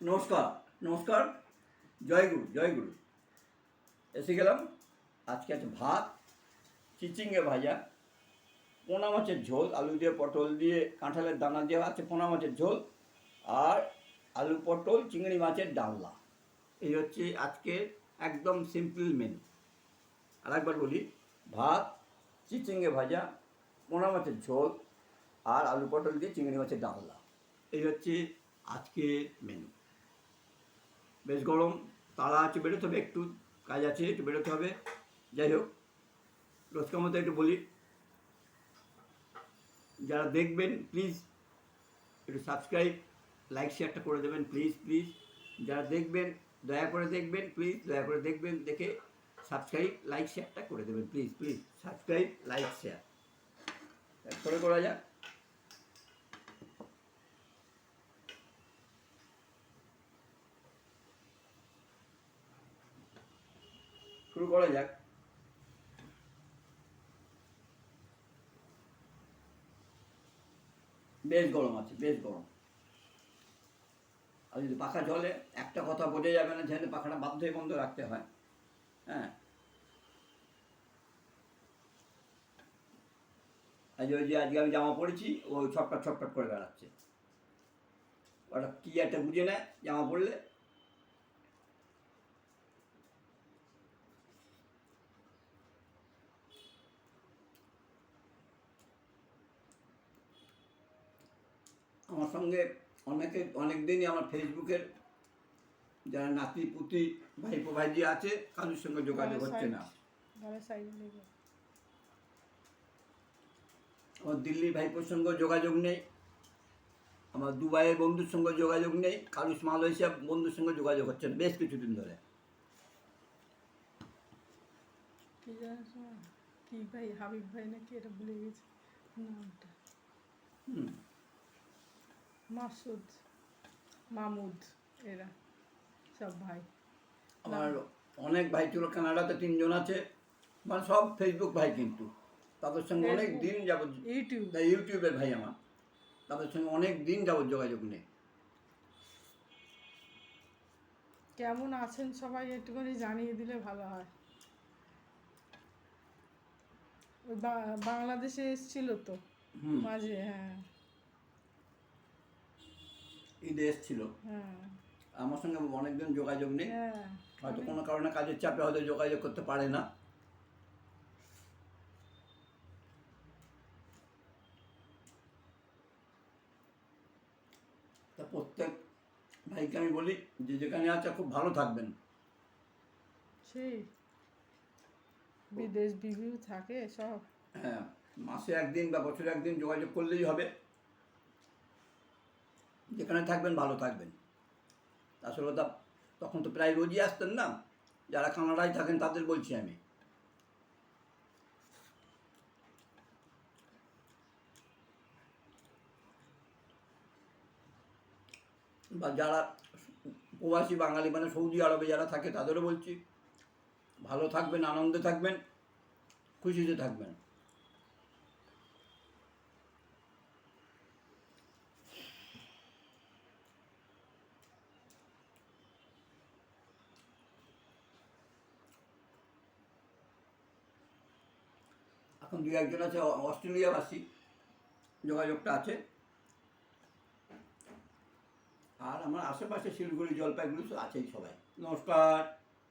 নমস্কার নমস্কার, জয়গুরু জয়গুরু। এসে গেলাম, আজকে আছে ভাত, চিচিঙ্গে ভাজা, পোনা মাছের ঝোল, আলু দিয়ে পটল দিয়ে, কাঁঠালের দানা দেওয়া আছে পোনা মাছের ঝোল, আর আলু পটল, চিংড়ি মাছের ডালনা। এই হচ্ছে আজকে একদম সিম্পল মেনু আর একবার বলি, ভাত, চিচিঙ্গে ভাজা, পোনা মাছের ঝোল, আর আলু পটল দিয়ে চিংড়ি মাছের ডালনা। এই হচ্ছে আজকের মেনু বেশ গরম, তাড়া আছে, বেরোতে হবে, একটু কাজ আছে, একটু বেরোতে হবে। যাই হোক, রোজকার মতো একটু বলি। যারা দেখবেন প্লিজ একটু সাবস্ক্রাইব লাইক শেয়ারটা করে দেবেন প্লিজ প্লিজ যারা দেখবেন, দয়া করে দেখবেন প্লিজ দয়া করে দেখবেন, দেখে সাবস্ক্রাইব লাইক শেয়ারটা করে দেবেন please please subscribe like share করে করা যাক। শুরু করা যাক। বেশ গরম আছে, বেশ গরম। আর যদি পাখা চলে একটা কথা বোঝা যাবে না যেহেতু পাখাটা বাধ্য হয়ে বন্ধ রাখতে হয়। হ্যাঁ। আজ ওই যে আজকে আমি জামা পরেছি, ও ছটপট ছটপট করে বেড়াচ্ছে। ওটা কী একটা বুঝে নেয়, জামা পরলে আমার সঙ্গে অনেকে অনেক দিনই আমার ফেসবুকের যারা নাতি পুতি ভাইপো ভাইজি আছে কারোর সঙ্গে যোগাযোগ হচ্ছে না। আমার দিল্লি ভাইপোর সঙ্গে যোগাযোগ নেই। আমার দুবাইয়ের বন্ধুর সঙ্গে যোগাযোগ নেই। কারুস মালয়েশিয়া বন্ধুর সঙ্গে যোগাযোগ হচ্ছে না বেশ কিছুদিন ধরে। কি ভাই হাবিব ভাই নাকি এটা ভুলে গেছি। নামটা। হুম। মাসুদ মামুদ এরা সব ভাই। আমার অনেক ভাই ছিল কানাডাতে তিনজন আছে। মানে সব ফেসবুক ভাই কিন্তু। তাদের সঙ্গে অনেক দিন যাবত ইউটিউব ইউটিউবের ভাই আমার। তাদের সঙ্গে অনেক দিন যাবত যোগাযোগ নেই। কেমন আছেন সবাই? একটুখানি জানিয়ে দিলে ভালো হয়। বাংলাদেশে এসেছিল তো? মাঝে হ্যাঁ। ঈদে এসছিল হ্যাঁ। আমার সঙ্গে অনেকদিন যোগাযোগ নেই। হ্যাঁ হয়তো কোনো কারণে কাজের চাপে হয়তো যোগাযোগ করতে পারে না। তা প্রত্যেক ভাইকে আমি বলি যে যেখানে আছে খুব ভালো থাকবেন। সেই বিদেশ বিভিউ থাকে সব। হ্যাঁ মাসে একদিন বা বছরে একদিন যোগাযোগ করলেই হবে। যেখানে থাকবেন, ভালো থাকবেন। আসলে কথা তখন তো প্রায় রোজই আসতেন না। যারা কানাডায় থাকেন, তাদের বলছি আমি। বা যারা প্রবাসী বাঙালি মানে সৌদি আরবে যারা থাকে, তাদেরও বলছি, ভালো থাকবেন, আনন্দে থাকবেন, খুশিতে থাকবেন। এখন দু একজন আছে অস্ট্রেলিয়াবাসী যোগাযোগটা আছে। আর আমার আশেপাশে শিলিগুড়ি জলপাইগুড়ি তো আছেই সবাই। নমস্কার।